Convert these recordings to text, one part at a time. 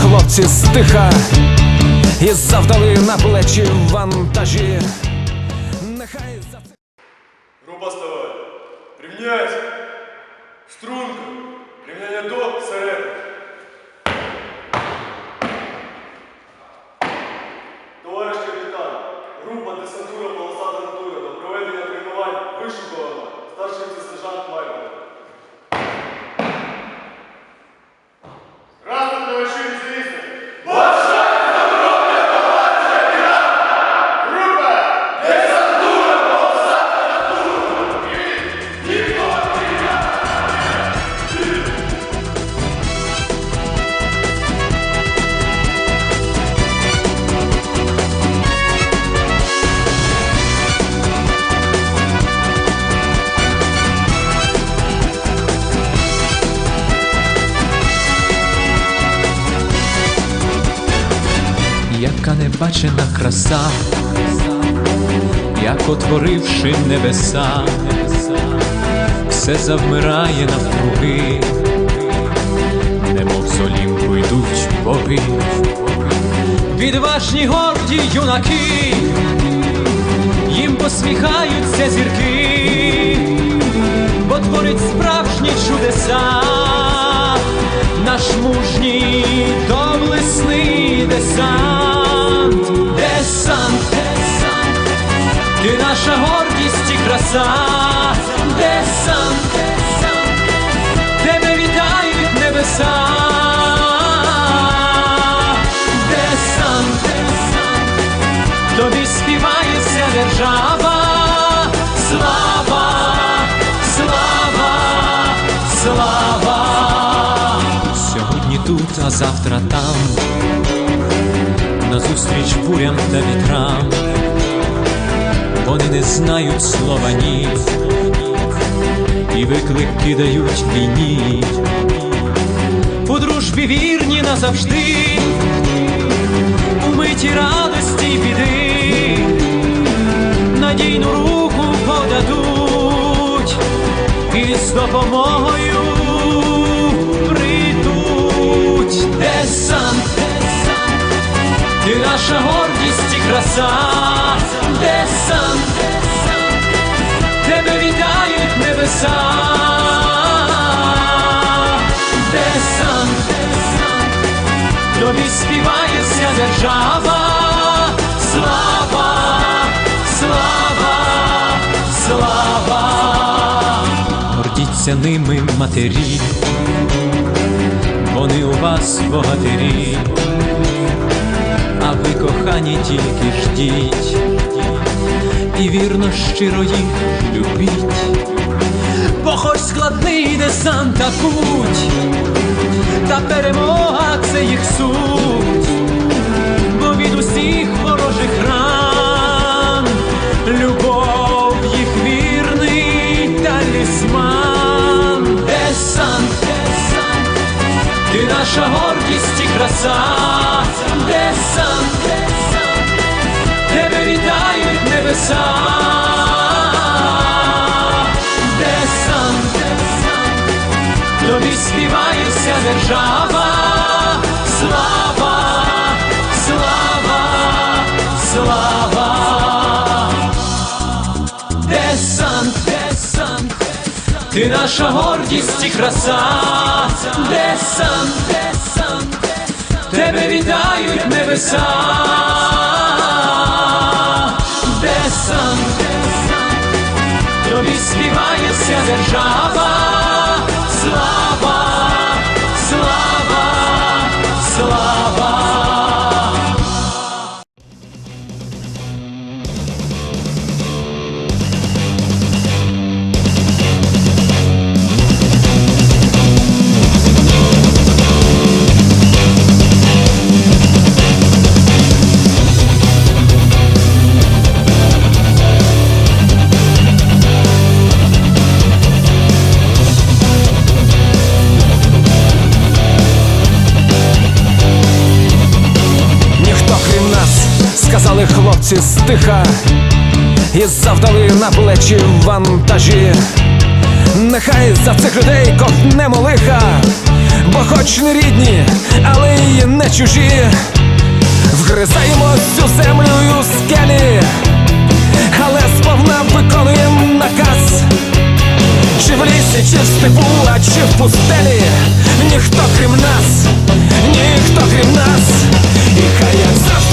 хлопці стиха, і завдали на плечі вантажі. Нехай за. Група ставай. Рівняйся. Яка небачена краса, як отворивши небеса, все завмирає навкруги, немов з Олімпу йдуть боги, відважні горді юнаки, їм посміхаються зірки, бо творить справжні чудеса, наш мужній доблесний десант, десант, десант, ти наша гордість і краса, десант, десант, тебе вітають небеса, десант, десант, тобі співається держава, слава, слава, слава. Сьогодні тут, а завтра там, назустріч бурям та вітрам, вони не знають слова ні, і виклик кидають війні, у дружбі вірні назавжди, у миті радості й біди, надійну руку подадуть і з допомогою наша гордість і краса, десант, десант, тебе вітають небеса. Десант, десант, тобі співається держава, слава, слава, слава, гордіться ними матері, вони у вас богатирі, а ви кохані тільки ждіть, і вірно щиро їх любіть, бо хоч складний десант та путь, та перемога це їх суть, бо від усіх ворожих ран любов їх вірний талісман. Десант, десант, ти наша гордість і краса, Десант, тобі співається держава, слава, слава, слава. Десант, десант, ти наша гордість і краса, десант, десант, тебе вітають небеса. Десант, десант, тобі співається держава, слава, слава, сказали стиха, і завдали на плечі вантажі. Нехай за цих людей ковтнемо лиха, бо хоч не рідні, але й не чужі. Вгризаємось у землю у скелі, але сповна виконуємо наказ. Чи в лісі, чи в степу, а чи в пустелі Ніхто крім нас, ніхто крім нас І хай як завжди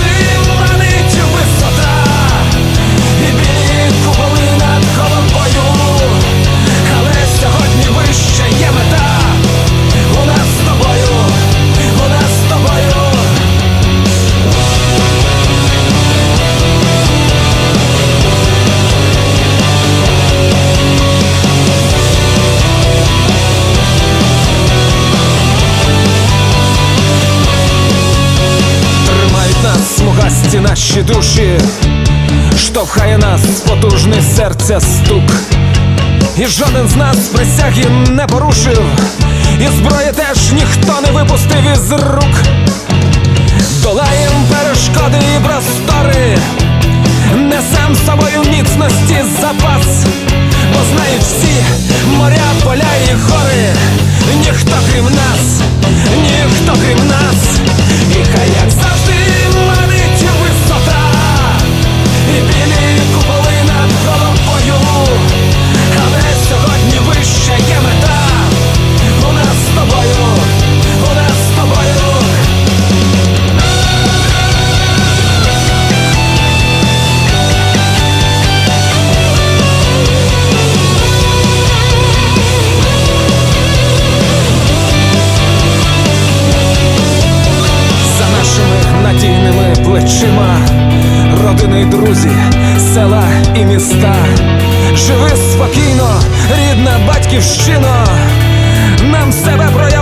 штовхає нас потужний серця стук. І жоден з нас присяги не порушив, і зброї теж ніхто не випустив із рук. Долаєм перешкоди і простори, несем з собою міцності запас, бо знають всі моря, поля і гори, плечима, родини й друзі, села і міста. Живи спокійно, рідна батьківщина, нам себе проявити